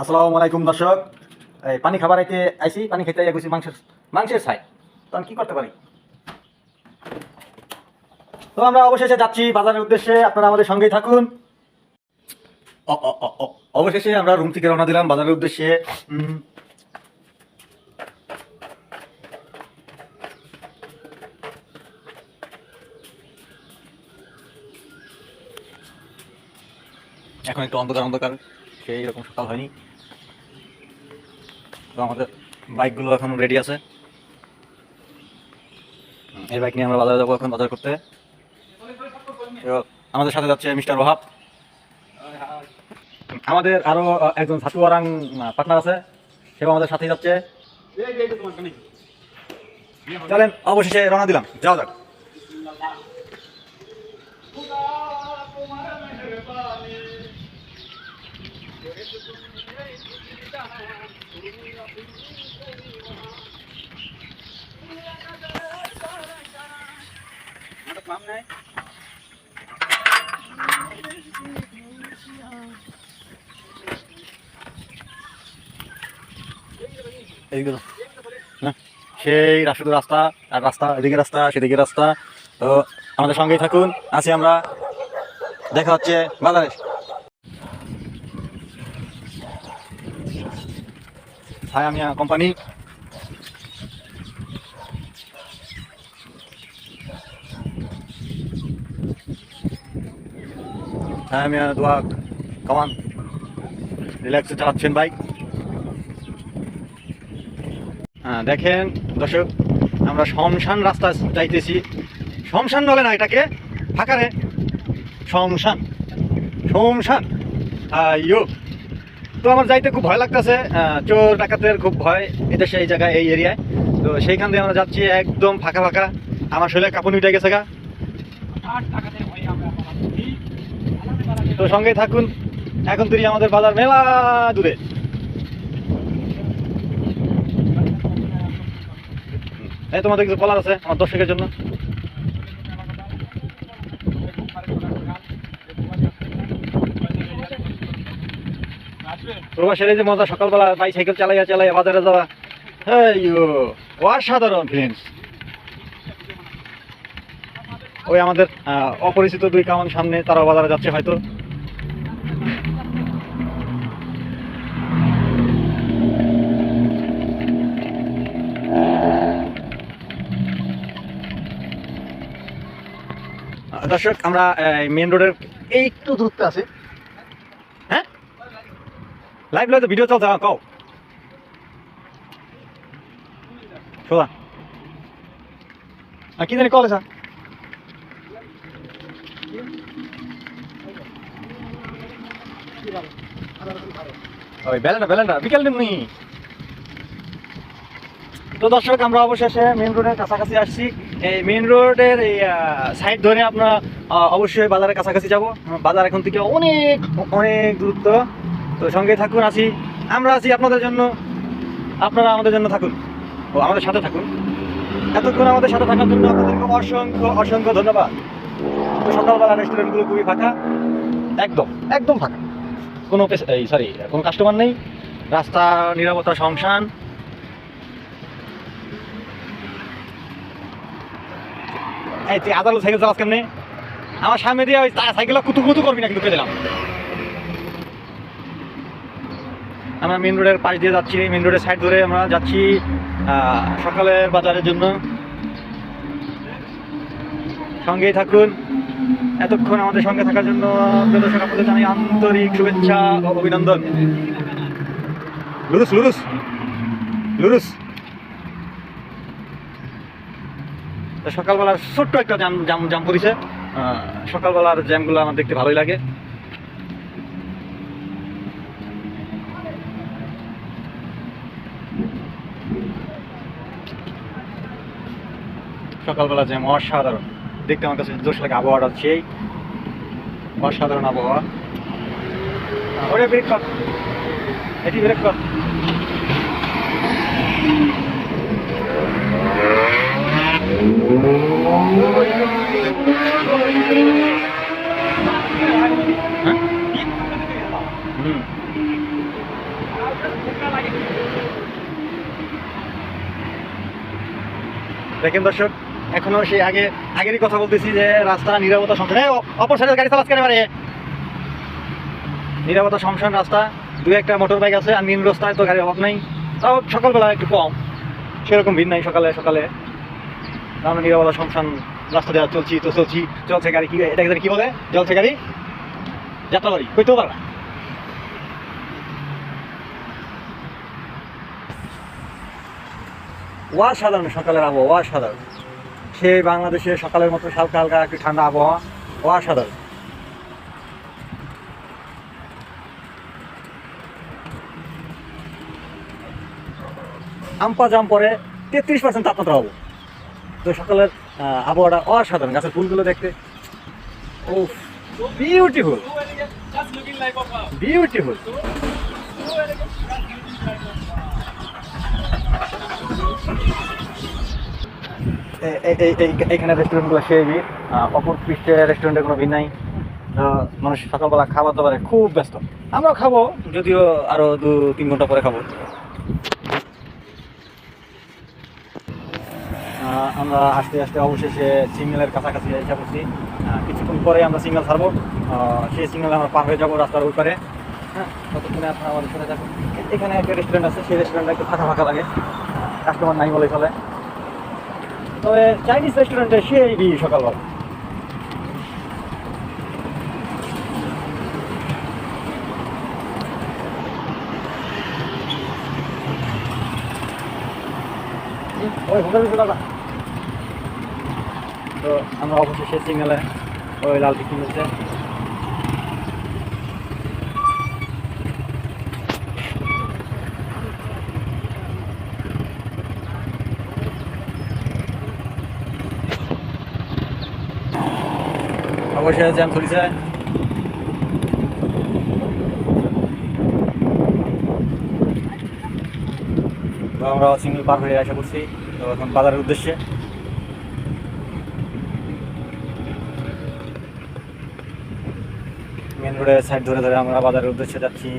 আসসালামু আলাইকুম, দর্শক। এই, পানি খাবার আইতে আইসি পানি খেতে গেছি মাংসের মাংসের ছাই। তো আমি কি করতে পারি? তো আমরা অবশেষে যাচ্ছি বাজারের উদ্দেশ্যে, আপনারা আমাদের সঙ্গেই থাকুন। অবশেষে আমরা রুম থেকে রওনা দিলাম বাজারের উদ্দেশ্যে। এখন একটু অন্ধকার অন্ধকার। সেই রকম সকাল হয়নি। তো আমাদের বাইকগুলো এখন রেডি আছে। এই বাইক নিয়ে আমরা বাজারে যাব এখন বাজার করতে। আমাদের সাথে যাচ্ছে মিস্টার ওহাব আমাদের আরও একজন ছাতুয়ারাং পার্টনার আছে। সেও আমাদের সাথেই যাচ্ছে। চলেন, অবশেষে রওনা দিলাম। যাওয়া যাক। সেই রাষ্ট্র রাস্তা, আর রাস্তা, এদিকে রাস্তা, সেদিকে রাস্তা। তো আমাদের সঙ্গেই থাকুন, আছি আমরা। দেখা হচ্ছে বাজারে। হাই আমি কোম্পানি হ্যাঁ আমি দোয়া কমান রিল্যাক্সে চালাচ্ছেন বাইক হ্যাঁ দেখেন, দর্শক, আমরা শমশান রাস্তা যাইতেছি। শমশান বলে না এটাকে ফাঁকারে শমশান শমশান। তো আমার যাইতে খুব ভয় লাগতেছে চোর ডাকাতের খুব ভয় এটা সেই জায়গায়, এই এরিয়ায় তো সেইখান দিয়ে আমরা যাচ্ছি, একদম ফাঁকা ফাঁকা। আমার শরীরে কাপড় উঠে গেছে গা। তো সঙ্গেই থাকুন। এখন তুই আমাদের বাজার মেলা দূরে এই তোমাদের কিছু বলার আছে আমার দর্শকের জন্য? প্রবাসের এই যে মজা, সকালবেলা বাইসাইকেল চালাইয়া চালাইয়া বাজারে যাওয়া। হেইয়ো, অসাধারণ ফ্রেন্ডস ওই আমাদের অপরিচিত দুই কামান সামনে তারাও বাজারে যাচ্ছে হয়তো। দর্শক, আমরা মেন রোডের এই একটু দূরত্বে আছি। হ্যাঁ? লাইভ লাইভ ভিডিও চলছে হ্যাঁ কও। আর কি জানি কল স্যার ওই বেলেন্ডা বিকেল নিমনি তো দর্শক, আমরা অবশেষে মেন রোডের কাছাকাছি আসছি। এই মেন রোডের এই সাইড ধরে আমরা অবশ্যই বাজারের কাছাকাছি যাব। বাজার এখন থেকে অনেক অনেক দূরত্ব। তো সঙ্গে থাকুন, আছি। আমরা আছি আপনাদের জন্য। আপনারা আমাদের জন্য থাকুন। ও, আমাদের সাথে থাকুন। এতক্ষণ আমাদের সাথে থাকার জন্য আপনাদেরকে অসংখ্য অসংখ্য ধন্যবাদ। তো সকালবেলা রেস্টুরেন্টগুলো খুবই ফাঁকা। একদম একদম ফাঁকা। কোনো সরি কোনো কাস্টমার নেই। রাস্তা, নিরাপত্তা সংশান এই আদালত সাইকেল চালাস কেমনে? আমার সামনে দিয়ে ওই সাইকেল কুতু কুতু করবি না কিন্তু কে দিলাম? আমরা মেন রোডের পাশ দিয়ে যাচ্ছি মেন রোডের সাইড ধরে আমরা যাচ্ছি সকালের বাজারের জন্য। সঙ্গেই থাকুন। এতক্ষণ আমাদের সঙ্গে থাকার জন্য আপনাদের জানাই আন্তরিক শুভেচ্ছা অভিনন্দন। লুরুস লুরুস। লুরুস। সকালবেলার ছোট্ট একটা জাম জাম জাম পড়েছে। সকালবেলার জ্যামগুলো আমার দেখতে ভালোই লাগে। সকালবেলা জ্যাম অসাধারণ। দেখতে আমার কাছে জোশ লাগে আবহাওয়াটা সেই অসাধারণ আবহাওয়া। ওরে ব্রেক এটি ব্রেক হ্যাঁ হুম দেখেন দর্শক এখনও সেই আগে আগেরই কথা বলতেছি যে রাস্তা নিরাপত্তা এই, অপর সাইডের গাড়ি চালাচ্ছে পারে নিরাপত্তা সমস্যা রাস্তা দু একটা মোটর বাইক আছে আর মেন রাস্তায় তো গাড়ির অভাব নাই। তাও সকালবেলা একটু কম। সেরকম ভিড় নাই সকালে সকালে। আমরা নিরাপত্তা সমস্যা রাস্তা দেওয়া চলছি, তো চলছি। চলছে গাড়ি কি এটা কি বলে? চলছে গাড়ি? যাত্রা বাড়ি কইতেও পারবা সাধারণ সকালের আবহাওয়া সাধারণ সে বাংলাদেশে সকালের মতো হালকা হালকা একটু ঠান্ডা আবহাওয়া ওয়া সাধারণ আমপা জাম পরে তেত্রিশ পার্সেন্ট তাপমাত্রা হব। তো সকালের আবহাওয়াটা অসাধারণ। গাছের ফুলগুলো দেখতে। ও বিউটিফুল বিউটিফুল এইখানে রেস্টুরেন্টগুলো সেই অপর পৃষ্ঠে রেস্টুরেন্টে কোনো ভিড় নাই। মানুষ সকালবেলা খাবার দাবারে খুব ব্যস্ত। আমরাও খাব, যদিও আরও দু তিন ঘণ্টা পরে খাব। আমরা আস্তে আস্তে অবশেষে সিগন্যালের কাছাকাছি এসে পড়ছি। কিছুক্ষণ পরে আমরা সিগন্যাল ছাড়বো। সেই সিগন্যাল আমরা পার হয়ে যাব রাস্তার ওই পারে। হ্যাঁ ততক্ষণে আপনারা আমাদের শুনে থাকুন। এখানে একটা রেস্টুরেন্ট আছে, সেই রেস্টুরেন্টটা একটু ফাঁকা ফাঁকা লাগে। কাস্টমার নাই বলে চলে। তবে চাইনিজ রেস্টুরেন্টে সেই ভিড় সকালবেলা। ওই হোটেল তো আমরা অবশেষে সিগনালে ওই লাল টিকি মিলছে অবশ্যই জ্যাম চলিছে আমরা সিঙ্গেল পার হয়ে আসা করছি। তো এখন বাজারের উদ্দেশ্যে রোডের সাইড ধরে ধরে আমরা বাজারের উদ্দেশ্যে যাচ্ছি।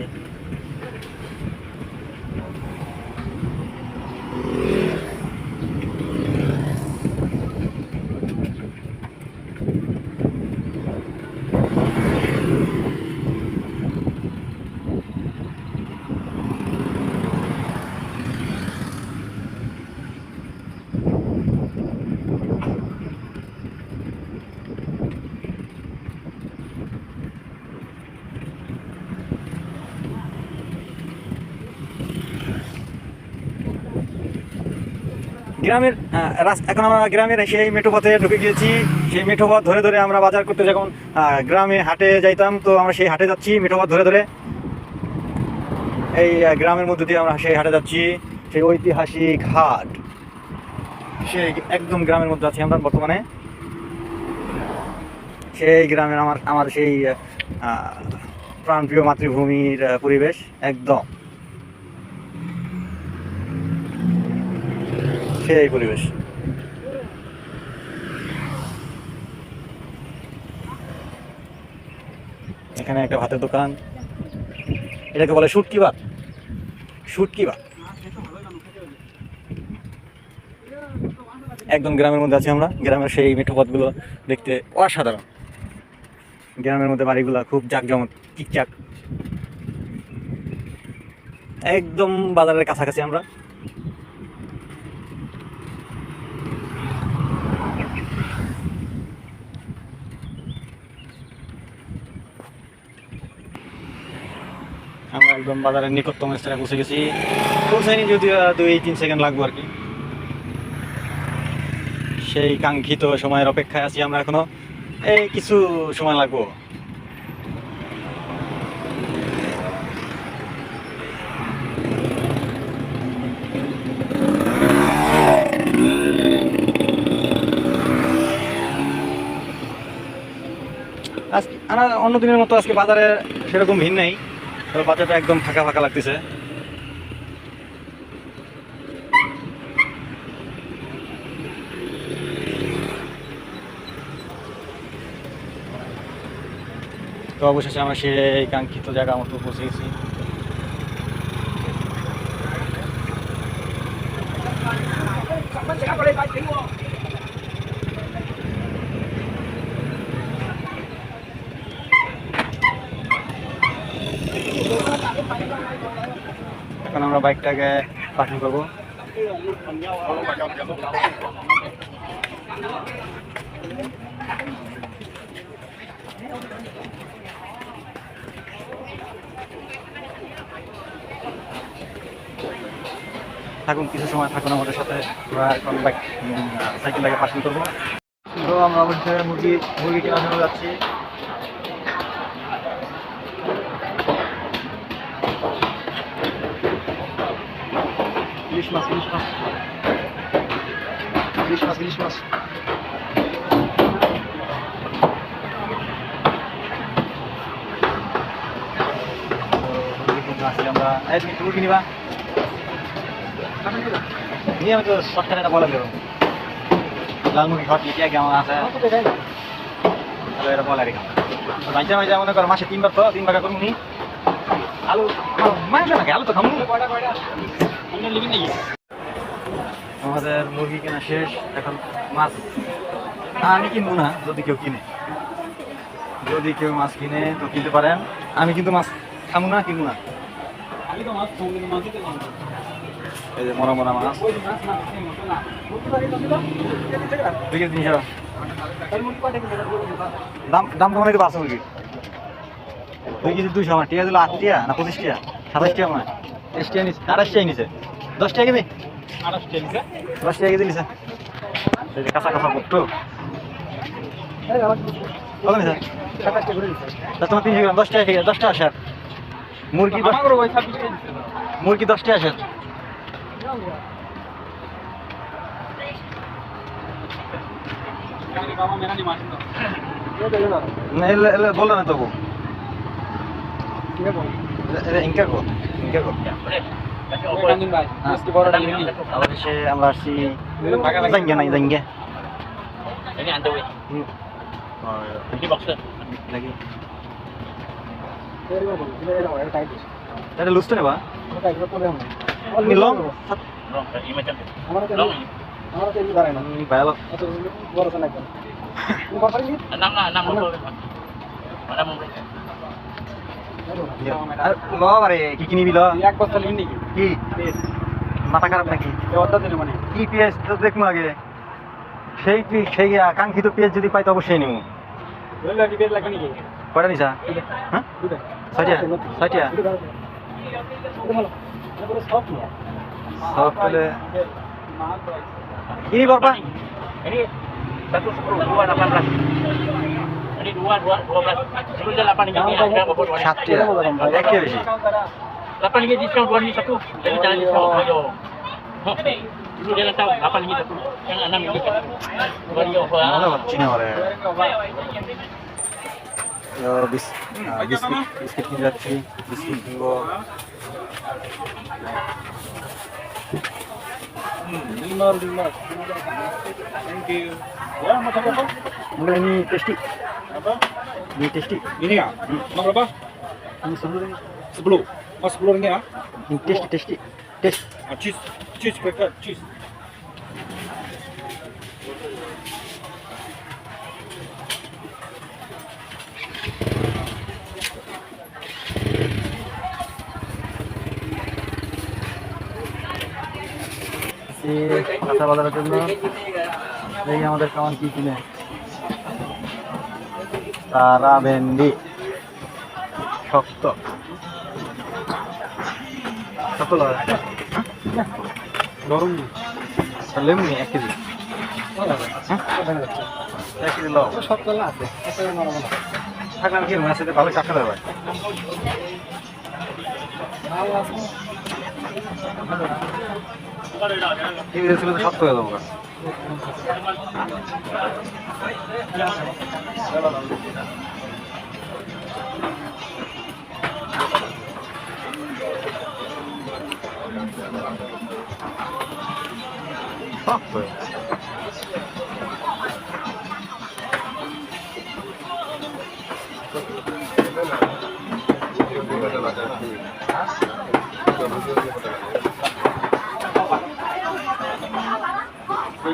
গ্রামের রাস্তা এখন আমরা গ্রামের সেই মেঠো পথে ঢুকে গিয়েছি। সেই মেঠো পথ ধরে ধরে আমরা বাজার করতে যখন গ্রামে হাটে যাইতাম, তো আমরা সেই হাটে যাচ্ছি মেঠো পথ ধরে ধরে। এই গ্রামের মধ্যে দিয়ে আমরা সেই হাটে যাচ্ছি, সেই ঐতিহাসিক হাট। সেই একদম গ্রামের মধ্যে আছি আমরা বর্তমানে। সেই গ্রামের আমার আমার সেই প্রাণপ্রিয় মাতৃভূমির পরিবেশ, একদম। সেই পরিবেশ। এখানে একটা ভাতের দোকান। এটাকে বলে শুটকি ভাত। শুটকি ভাত। একদম গ্রামের মধ্যে আছি আমরা। গ্রামের সেই মেঠো পথগুলো দেখতে অসাধারণ। গ্রামের মধ্যে বাড়িগুলো খুব জাকজমক চিকচাক একদম বাজারের কাছাকাছি আমরা। আমরা একদম বাজারের নিকটতম স্থানে পৌঁছে গেছি। পৌঁছাইনি যদিও দুই, তিন সেকেন্ড লাগবো আর কি। সেই কাঙ্ক্ষিত সময়ের অপেক্ষায় আছি আমরা এখনও। এই কিছু সময় লাগবো। আজকে অন্য দিনের মতো আজকে বাজারে সেরকম ভিড় নেই। বাজারটা একদম ফাঁকা ফাঁকা লাগতেছে। তো অবশেষে আমরা সেই কাঙ্ক্ষিত জায়গা মতো পৌঁছে গেছি। বাইকটাকে পার্কিং করব। থাকুন, কিছু সময় থাকুন আমাদের সাথে। আমরা এখন বাইক সাইকেলটাকে করব। তো আমরা অবশ্যই মুরগি মুরগি কেনার জন্য যাচ্ছি। নিয়ে আমি তো শর্টকাট এটা বলে দেবো লাল মুরগি ঘট লিখে আগে আমার আছে তাহলে এটা বলে রেখা মাঝে মাঝে মনে করো মাসে তিনবার তো তিন ভাগা করুন। নি আলু নাকি আলু তো খামু? আমাদের মুরগি কেনা শেষ এখন মাছ আমি কিনবো না যদি কেউ কিনে। যদি কেউ মাছ কিনে তো কিনতে পারেন। আমি কিন্তু মাছ খামু না কিনবো না। এই যে মরা মরা মাছ। দুই কেজি তিনশো দাম দাম কমাই দেবো আছে মুরগি দুই কেজি দুইশো আমার। টিয়া দিল আট টিয়া না পঁচিশ টিয়া? সাতাশ টিয়া আমার তেইশ টিয়া নিচ্ছে আঠাশ টিয়া নিছে। দশ টিয়া কেজি? দশ টিয়া কেজি নিছে। এই যে কাঁচা কাঁচা পট্টু। কত নিছে? তা তোমার তিনশো গ্রাম। দশ টাকা দশটা আসার মুরগি মুরগি দশটা এলে বলল না তবু। ইনকা ইনকা আমরা আসছি জাঙ্গে নাই জাঙ্গে Ini এটা লুজটা নেবা। ল কি কিনিবি ল এক বস্তা লিখি নাকি? কি? মাথা খারাপ নাকি? অর্ডার দিলে মানে। কি পেঁয়াজ তো দেখব আগে? সেই পি- সেই কাঙ্ক্ষিত পেঁয়াজ যদি পাই তো অবশ্যই নিবো। ধরলে কি বের লাগবে নাকি? কয়টা নিছা? হ্যাঁ? দুটো। ছয়টা ছয়টা সব সব পেলে কিনি বাবা Ini satu sepuluh, dua delapan belas. Ini dua, dua, dua belas. Sebelum dia lapan ringgit ni, ada berapa dua ni? সাতটা একে বেশি Lapan ringgit diskaun dua ni satu. Jadi jangan diskaun. Ayo. Hah. Dulu dia letak lapan ringgit satu. Yang enam ringgit. Dua ringgit offer. মজা ah. পাচ্ছি না ওরে তো বিস- আহ, biscuit biscuit কিনে যাচ্ছি বিস্কিট কিনবো লিমার লিমার thank you ya macam apa আমরা ini tasty apa ini tasty ini ya mau berapa ini seluruh sepuluh oh sepuluh ringgit ya ini tasty tasty taste ah, cheese cheese packet cheese কাঁচা বাজারের জন্য। এই আমাদের কেমন কি কিনে। তারা ভেন্ডি। শক্ত। কত গরম লেমু এক কেজি। হ্যাঁ? এক কেজি ভালো টাকা দেবে ভালো ছিল সত্য হয়ে যাব Fuck,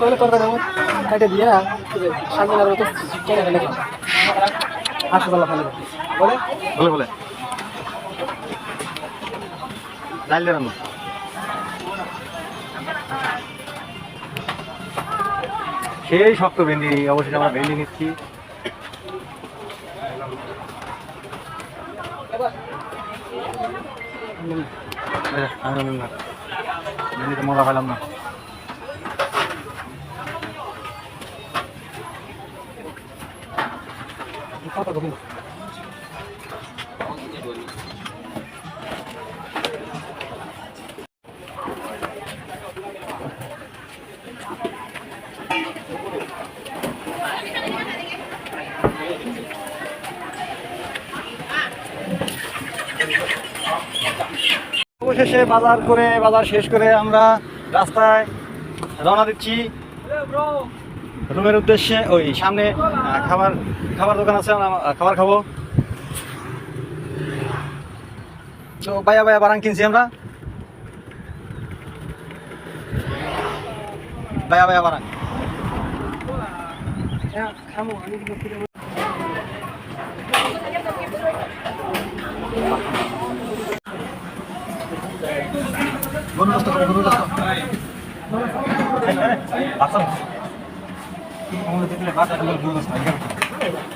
হলে তরকারি দেবো কাটে দিয়ে সামনে মতো কেটে ফেলে হাসপাতালে ফেলে বলে বলে। বলে ডাল দিলাম সেই শক্ত ভেন্ডি অবশ্যই আমরা ভেন্ডি নিচ্ছি। ভেন্ডিতে মজা পেলাম না কত কবি অবশেষে বাজার করে, বাজার শেষ করে আমরা রাস্তায় রওনা দিচ্ছি। রুমের উদ্দেশ্যে, ওই সামনে খাবার খাবার দোকান আছে খাবার খাব। তো বায়া বায়া বারাং কিনছি আমরা। বায়া বায়া বারাং। খামো, আমি গরু রাস্তা করে